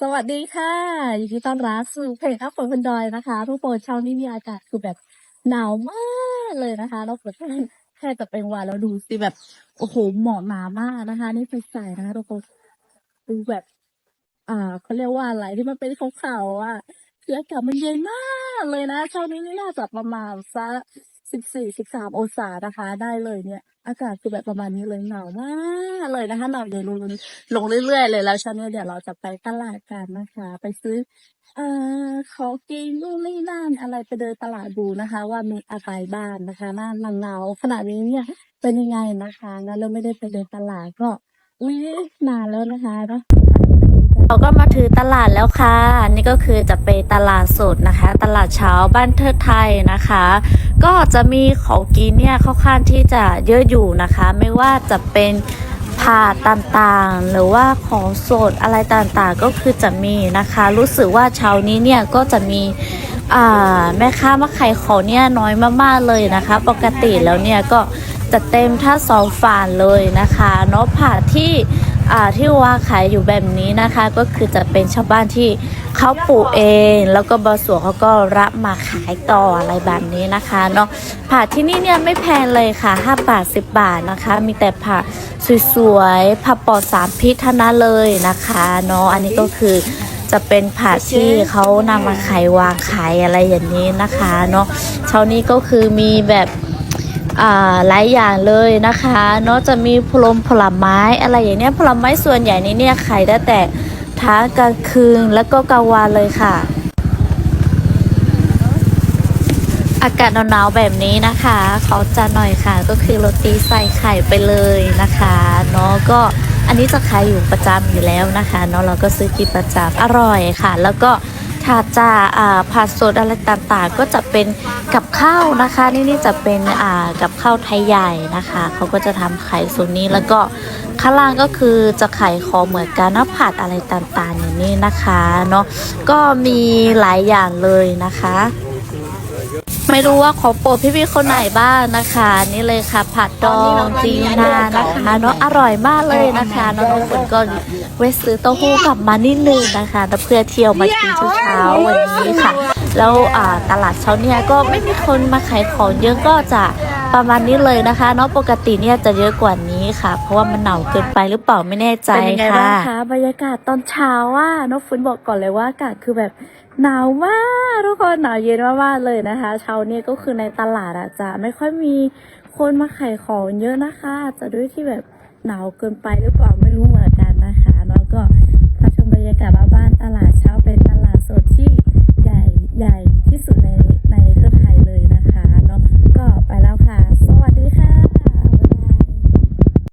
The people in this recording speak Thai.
สวัสดีค่ะยินดีต้อนรับสู่เพจอัพฝนบนดอยนะคะทุกคนเช้านี้มีอากาศคือแบบหนาวมากเลยนะคะแล้วฝนแค่จะเป็นวันแล้วดูสิแบบโอ้โหหมอกหนามากนะคะ นี่ไฟใส่นะคะทุกคนดูแบบ อ่าเขาเรียกว่าอะไรที่มันเป็นขาวๆอะคืออากาศมันเย็นมากเลยนะเช้านี้นี่น่าจะประมาณสัก สิบสี่สิบสามองศานะคะ ได้เลยเนี่ย อากาศคือแบบประมาณนี้เลยหนาวมากเลยนะคะหนาวเย็นลงลงเรื่อยๆเลยแล้วเช้านี้เดี๋ยวเราจะไปตลาดกันนะคะ ไปซื้อเอ่อของกินนู่นนี่นั่นอะไรไปเดินตลาดดูนะคะ ว่ามีอะไรบ้างนะคะหน้าหนาวขนาดนี้เนี่ยเป็นยังไงนะคะงั้นเราไม่ได้ไปเดินตลาดก็อุ้ยนานแล้วนะคะเนาะเราก็มาถือตลาดแล้วค่ะ นี่ก็คือจะไปตลาดสดนะคะ ตลาดเช้าบ้านเทิดไทยนะคะ ก็จะมีของกินเนี่ยค่อนข้างที่จะเยอะอยู่นะคะ ไม่ว่าจะเป็นผักต่างๆ หรือว่าของสดอะไรต่างๆก็คือจะมีนะคะ รู้สึกว่าเช้านี้เนี่ยก็จะมีแม่ค้ามาขายของเนี่ยน้อยมากๆเลยนะคะ ปกติแล้วเนี่ยก็จะเต็มท่าสองฝานเลยนะคะเนาะผักที่ที่ว่าขายอยู่แบบนี้นะคะ ก็คือจะเป็นชาวบ้านที่ เขาปลูกเองแล้วก็บางส่วเขาก็รับมาขายต่ออะไรแบบนี้นะคะเนาะผักที่นี่เนี่ยไม่แพงเลยค่ะ 5 บาท 10 บาทนะคะ มีแต่ผักสวยๆผักปลอดสารพิษทั้นเลยนะคะเนาะอันนี้ก็คือจะเป็นผักที่เขานำมาขายวางขายอะไรอย่างนี้นะคะเนาะเช้านี้ก็คือมีแบบอ่าหลายอย่างเลยนะคะเนาะจะมีผลมผลไม้อะไรอย่างเนี้ยผลไม้ส่วนใหญ่นี้เนี่ยขายได้แต่ ท้ากลางคืนแล้วก็กลางวันเลยค่ะ อากาศหนาวๆแบบนี้นะคะเขาจะหน่อยค่ะ ก็คือโรตีใส่ไข่ไปเลยนะคะเนาะก็อันนี้จะขายอยู่ประจำอยู่แล้วนะคะเนาะเราก็ซื้อกินประจำอร่อยค่ะ แล้วก็ถ้าจะอ่าผัดสดอะไรต่างๆ ก็จะเป็นกับข้าวนะคะ นี่นี่จะเป็นอ่ากับข้าวไทยใหญ่นะคะเขาก็จะทำไข่ส่วนนี้แล้วก็ ข้างล่างก็คือจะไข่คอเหมือนกันนะผัดอะไรต่างๆอย่างนี้นะคะเนาะก็มีหลายอย่างเลยนะคะ ไม่รู้ว่าของโปรดพี่ๆคนไหนบ้างนะคะ นี่เลยค่ะ ผัดดองจีนานะคะเนาะอร่อยมากเลยนะคะน้องทุกคนก็เวะซื้อเต้าหู้กลับมานิดนึงนะคะแต่เพื่อเที่ยวมากินเช้าๆวันนี้ค่ะ แล้วตลาดเช้าเนี่ยก็ไม่มีคนมาขายของเยอะก็จะประมาณนี้เลยนะคะเนาะปกติเนี่ยจะเยอะกว่านี้ค่ะ เพราะว่ามันหนาวเกินไปหรือเปล่าไม่แน่ใจเป็นยังไงบ้าค่ะงคะบรรยากาศตอนเช้าว่าน้องฝนบอกก่อนเลยว่าอากาศคือแบบหนาวมากทุกคนหนาวเย็นมากๆเลยนะคะ เช้าเนี้ก็คือในตลาดอะจะไม่ค่อยมีคนมาขายของเยอะนะคะจะด้วยที่แบบหนาวเกินไปหรือเปล่าไม่รู้เหมือนกัน